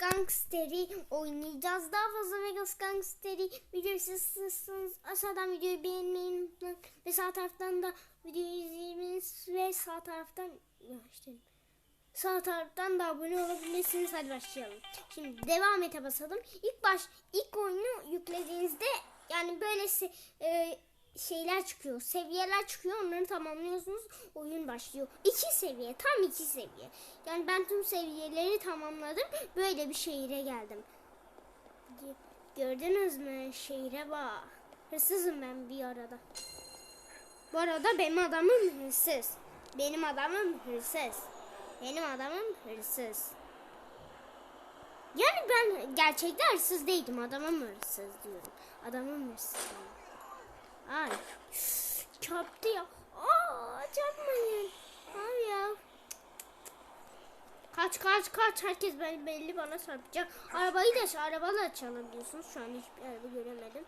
Gangster'i oynayacağız. Daha fazla Vegas Gangster'i videoyu istiyorsanız aşağıdan videoyu beğenmeyi unutmayın. Ve sağ taraftan da videoyu izlemeniz ve sağ taraftan işte sağ taraftan da abone olabilirsiniz. Hadi başlayalım. Şimdi devam ete basalım. İlk baş ilk oyunu yüklediğinizde yani böyle se- e, şeyler çıkıyor. Seviyeler çıkıyor. Onları tamamlıyorsunuz. Oyun başlıyor. İki seviye. Tam iki seviye. Yani ben tüm seviyeleri tamamladım. Böyle bir şehire geldim. Gördünüz mü? Şehire bak. Hırsızım ben bir arada. Bu arada benim adamım hırsız. Benim adamım hırsız. Benim adamım hırsız. Yani ben gerçekte hırsız değildim. Adamım hırsız diyorum. Adamım hırsız. Ay. Çarptı ya. Aa, çarpmayın. Abi ya. Kaç kaç kaç herkes belli, belli bana çarpacak. Arabayı da arabayla çalabiliyorsunuz. Şu an hiçbir araba göremedim.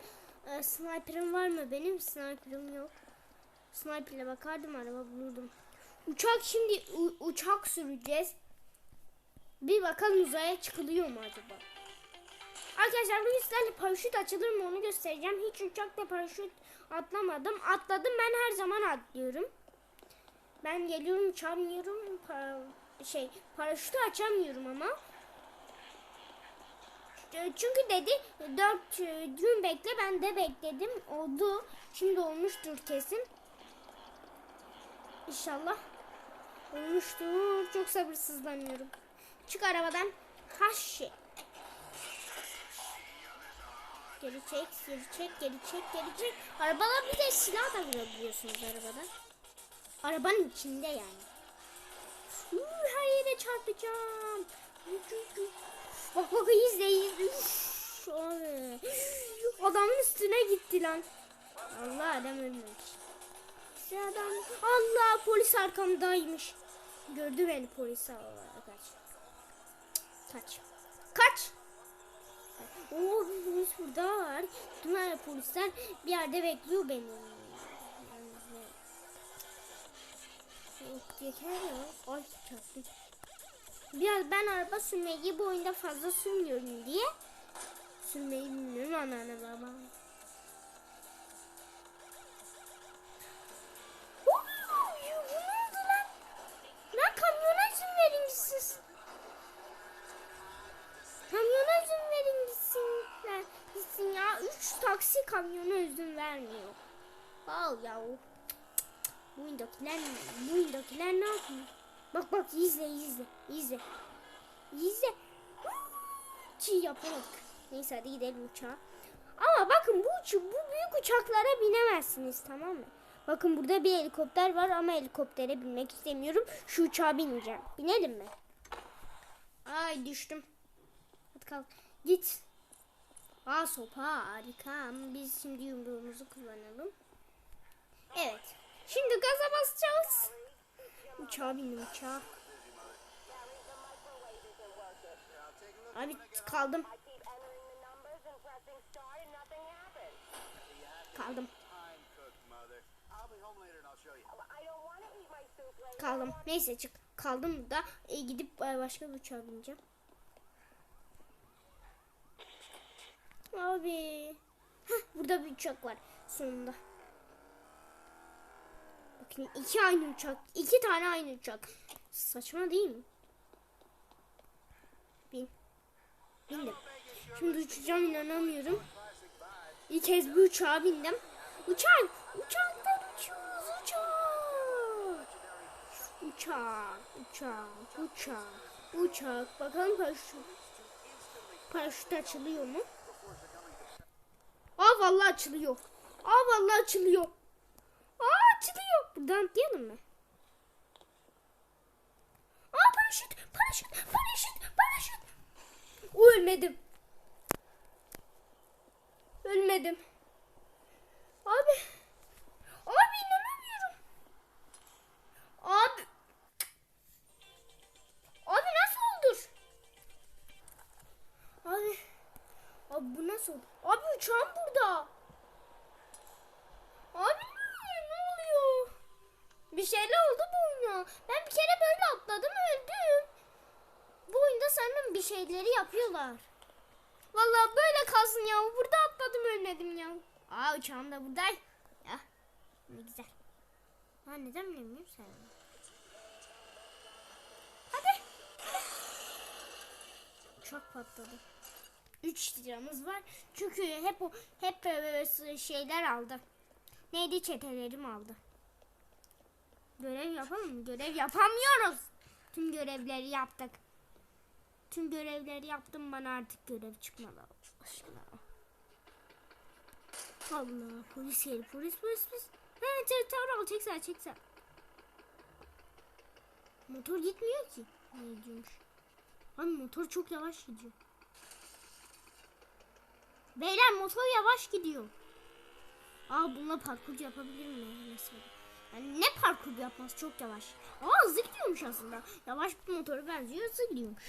Ee, sniper'ım var mı? Benim sniper'ım yok. Sniper'le bakardım araba bulurdum. Uçak şimdi uçak süreceğiz. Bir bakalım uzaya çıkılıyor mu acaba? Arkadaşlar bugün sizlerle paraşüt açılır mı onu göstereceğim. Hiç uçakta paraşüt atlamadım. Atladım ben her zaman atlıyorum. Ben geliyorum uçamıyorum. Pa- şey paraşütü açamıyorum ama. E, Çünkü dedi 4 gün bekle ben de bekledim. Oldu. Şimdi olmuştur kesin. İnşallah olmuştur. Çok sabırsızlanıyorum. Çık arabadan. Haşi. Geri çek, geri çek, geri çek, geri çek. Arabada bir de silah da görebiliyorsunuz arabada. Arabanın içinde yani. Uuu, her yere çarpacağım. Bak bak izle izle. Üf, abi. Adamın üstüne gitti lan. Allah adam ölmemiş. Adam. Allah polis arkamdaymış. Gördü beni polis. Allah. Kaç. Kaç. Oo polis burada var. Tüm polisler bir yerde bekliyor beni. Yeter ya. Ay çarptık. Biraz ben araba sürmeyi bu oyunda fazla sürmüyorum diye sürmeyi bilmiyorum anneanne baba. Kamyona izin vermiyor. Al ya. Bu oyundakiler, bu oyundakiler ne yapıyor? Bak bak izle izle izle. İzle. Çiğ yapamadık. Neyse hadi gidelim uçağa. Ama bakın bu, uç- bu büyük uçaklara binemezsiniz tamam mı? Bakın burada bir helikopter var ama helikoptere binmek istemiyorum. Şu uçağa bineceğim. Binelim mi? Ay düştüm. Hadi kalk. Git. Aa sopa harika. Biz şimdi yumruğumuzu kullanalım. Evet. Şimdi gaza basacağız. Uçağa bindim uçağa. Abi kaldım. Kaldım. Kaldım. Neyse çık. Kaldım burada. E, gidip e, başka bir uçağa bineceğim. Abi. Heh, burada bir uçak var sonunda. Bakın iki aynı uçak. iki tane aynı uçak. Saçma değil mi? Bin. Bindim. Şimdi uçacağım inanamıyorum. İlk kez bir uçağa bindim. Uçak. Uçaktan uçuyoruz uçak. Uçak. Uçak. Uçak. Uçak. Bakalım paraşüt. Paraşüt açılıyor mu? Açılıyor. Aa vallahi açılıyor. Aa açılıyor. Buradan atlayalım mı? Aa paraşüt, paraşüt, paraşüt, paraşüt. Ölmedim. Ölmedim. Abi. Abi inanamıyorum. Abi. Abi nasıl olur? Abi. Abi bu nasıl? Abi uçağım burada. Abi ne oluyor? Bir şeyler oldu bu oyuna. Ben bir kere böyle atladım öldüm. Bu oyunda sanırım bir aynı şeyleri yapıyorlar. Vallahi böyle kalsın ya. Burada atladım ölmedim ya. Aa uçağım da burada. Ya ne güzel. Ha neden bilmiyorum sen? Hadi. Uçak patladı. 3 liramız var. Çünkü hep o hep böyle şeyler aldı. Neydi çetelerim aldı. Görev yapalım mı? Görev yapamıyoruz. Tüm görevleri yaptık. Tüm görevleri yaptım bana artık görev çıkmadı. Aşkına. Allah polis geliyor polis polis polis. Al çek çek sen. Motor gitmiyor ki. Ne gidiyormuş. Abi motor çok yavaş gidiyor. Beyler motor yavaş gidiyor. Aa bununla parkur yapabilir mi mesela? Yani ne parkur yapmaz çok yavaş. Aa hızlı gidiyormuş aslında. Yavaş bir motoru benziyor hızlı gidiyormuş.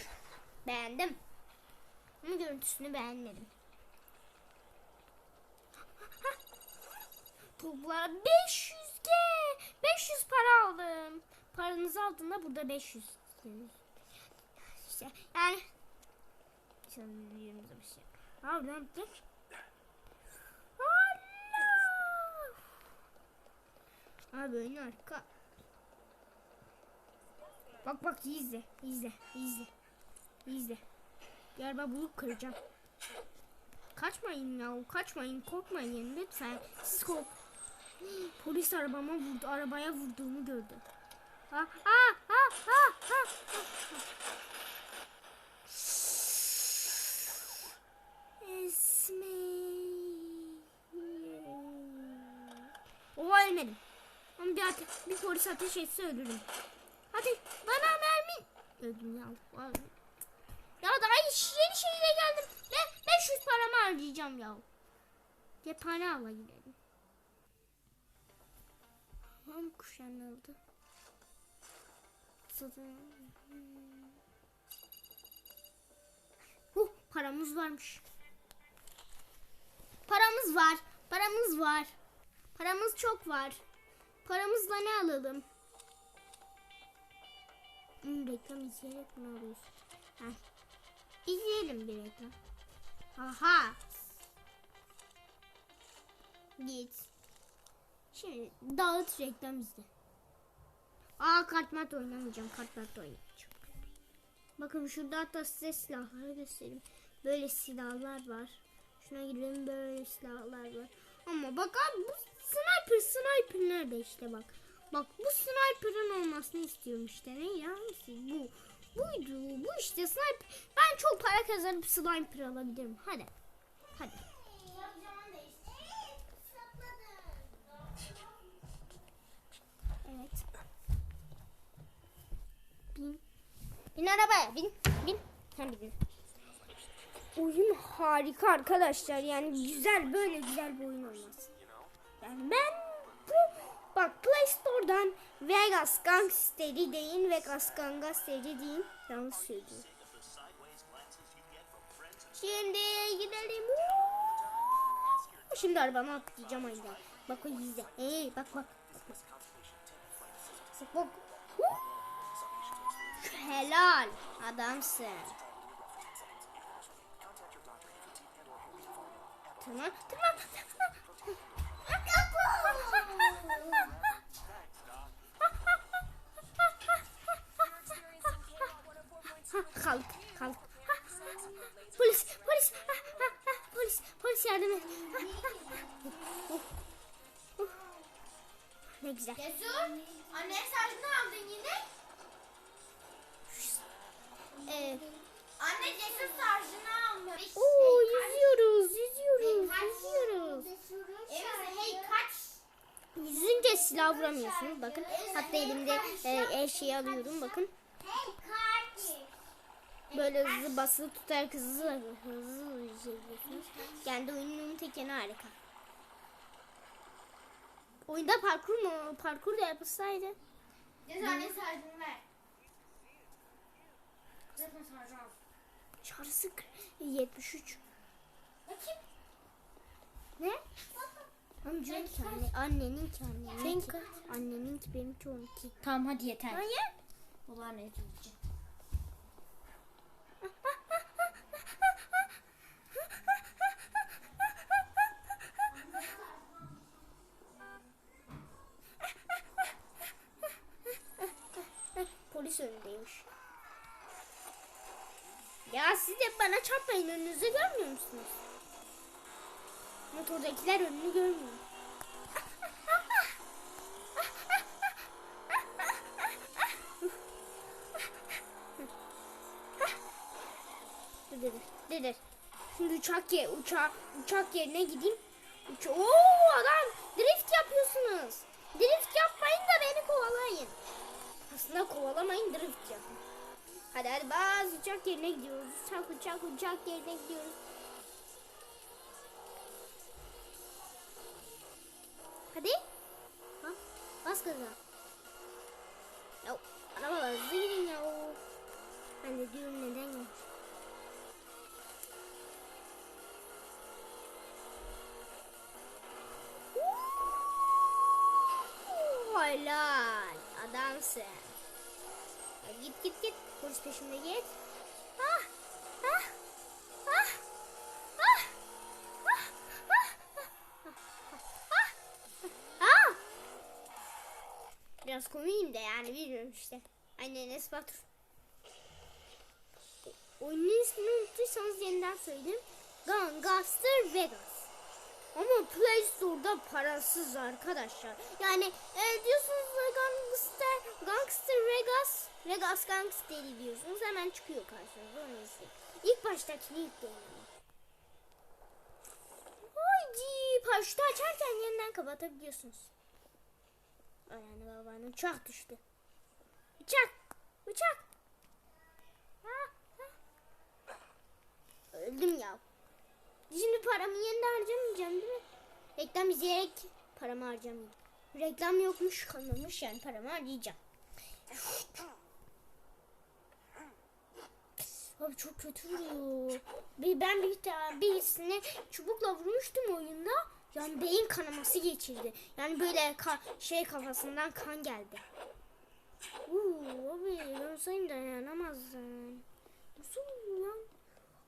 Beğendim. Ama görüntüsünü beğenmedim. Toplar 500G. 500 para aldım. Paranızı aldığında burada 500. İşte yani sanırım bir şey. Abi ne yaptık? Allah! Abi ön arka. Bak bak izle, izle, izle. İzle. Galiba bunu kıracağım. Kaçmayın ya, kaçmayın, korkmayın lütfen. Siz kork. Polis arabama vurdu, arabaya vurduğumu gördü. Ha ha ha ha ha. Esme. Oha ölmedim. Ama bir, ate- bir polis ateş etse ölürüm. Hadi bana mermi. Öldüm ya. Vallahi. Ya daha yeni şehire geldim. Ve 500 paramı harcayacağım ya. Cephane ala gidelim. Ham kuşanıldı. Huh paramız varmış. Paramız var. Paramız var. Paramız çok var. Paramızla ne alalım? Hmm, reklam izleyerek bunu alıyorsun. Heh. İzleyelim bir reklam. Aha. Git. Şimdi dağıt reklam izle. Aa kartmat oynamayacağım. Kartmat oynayacağım. Bakın şurada hatta size silahları göstereyim. Böyle silahlar var. Şuna gidelim böyle silahlar var. Ama bak abi bu sniper sniper nerede işte bak. Bak bu sniper'ın olmasını istiyorum işte. Ne ya? Bu. Buydu. Bu işte sniper. Ben çok para kazanıp sniper alabilirim. Hadi. Hadi. Evet. Bin. Bin arabaya bin. Bin. Sen bin. Oyun harika arkadaşlar. Yani güzel böyle güzel bir oyun olmaz. Yani ben bu bak Play Store'dan Vegas Gangster'i deyin Vegas Gangster'i deyin. Yanlış söylüyorum. Şimdi gidelim. Woo! Şimdi arabama atlayacağım aynen. Bak o izle. Hey bak bak. Bak bak. Bak! Helal adamsın. Tamam tamam tamam. Kalk kalk. Polis polis polis polis yardım et. Ne güzel. Cesur, anne sarjını aldın yine. Ee, Anne cesur sarjını almış. oo yüzüyoruz yüzüyoruz yüzüyoruz. Evet, hey kaç? Yüzünce silah vuramıyorsunuz bakın. Hatta elimde e, şeyi alıyorum bakın. Böyle hızlı basılı tutarak hızlı hızlı yüzebiliyorsunuz. Kendi oyunun tekeni harika. Oyunda parkur mu? Parkur da yapılsaydı. Ver. Al. Çarısı 73. Bakayım. Ne? Amcanın kendi, annenin kendi. Senin kaç? Annenin ki benim ki 12. Tamam hadi yeter. Hayır. Ulan ne diyeceğim. Polis önündeymiş. Ya siz de bana çarpmayın önünüzü görmüyor musunuz? Motordakiler önünü görmüyor. Dur dur. Şimdi uçak ye uçak uçak yerine gideyim. Uça Oo adam drift yapıyorsunuz. Drift yapmayın da beni kovalayın. Aslında kovalamayın drift yapın. Hadi hadi bas uçak yerine gidiyoruz. Uçak uçak uçak yerine gidiyoruz. Bas gaza. Ya arabalar hızlı gidin ya. Ben de diyorum neden ya. Helal. Adamsın. Git git git. Polis peşimde git. Biraz komiyim de yani bilmiyorum işte. Aynen Enes Batur. Oyunun ismini unuttuysanız yeniden söyleyeyim. Gungaster Vegas. Ama Play Store'da parasız arkadaşlar. Yani e, diyorsunuz Gangster, Gangster Vegas, Vegas Gangster'i diyorsunuz hemen çıkıyor karşınıza. Onu izleyin. İlk baştakini yükleyin ama. Haydi paraşütü açarken yeniden kapatabiliyorsunuz. Yani babanın uçak düştü. Uçak, uçak. Ha, ha. Öldüm ya. Şimdi paramı yeniden harcamayacağım değil mi? Reklam izleyerek paramı harcamayacağım. Reklam yokmuş kalmamış yani paramı harcayacağım. Abi çok kötü vuruyor. Bir- Ben bir tane birisine çubukla vurmuştum oyunda. Yani beyin kanaması geçirdi. Yani böyle ka- şey kafasından kan geldi. Uuu abi sayın dayanamazsın. Nasıl lan?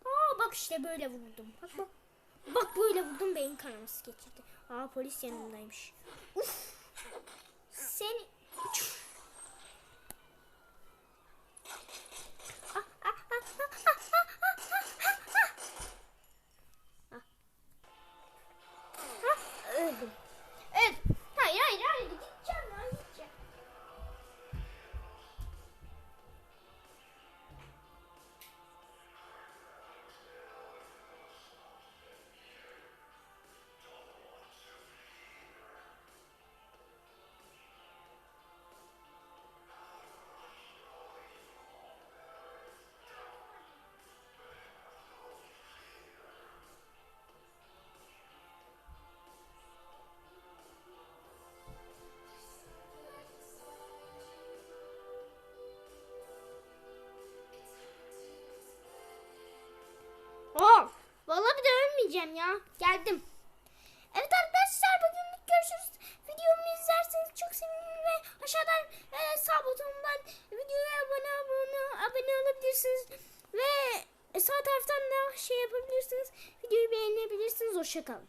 Aa bak işte böyle vurdum. Bak bak. Bak böyle vurdum beyin kanaması geçirdi. Aa polis yanımdaymış. Uf. Seni öldüm. De ölmeyeceğim ya. Geldim. Evet arkadaşlar bugünlük görüşürüz. Videomu izlerseniz çok sevinirim ve aşağıdan e, sağ butonundan videoya abone abone abone olabilirsiniz ve e, sağ taraftan da şey yapabilirsiniz. Videoyu beğenebilirsiniz. Hoşçakalın.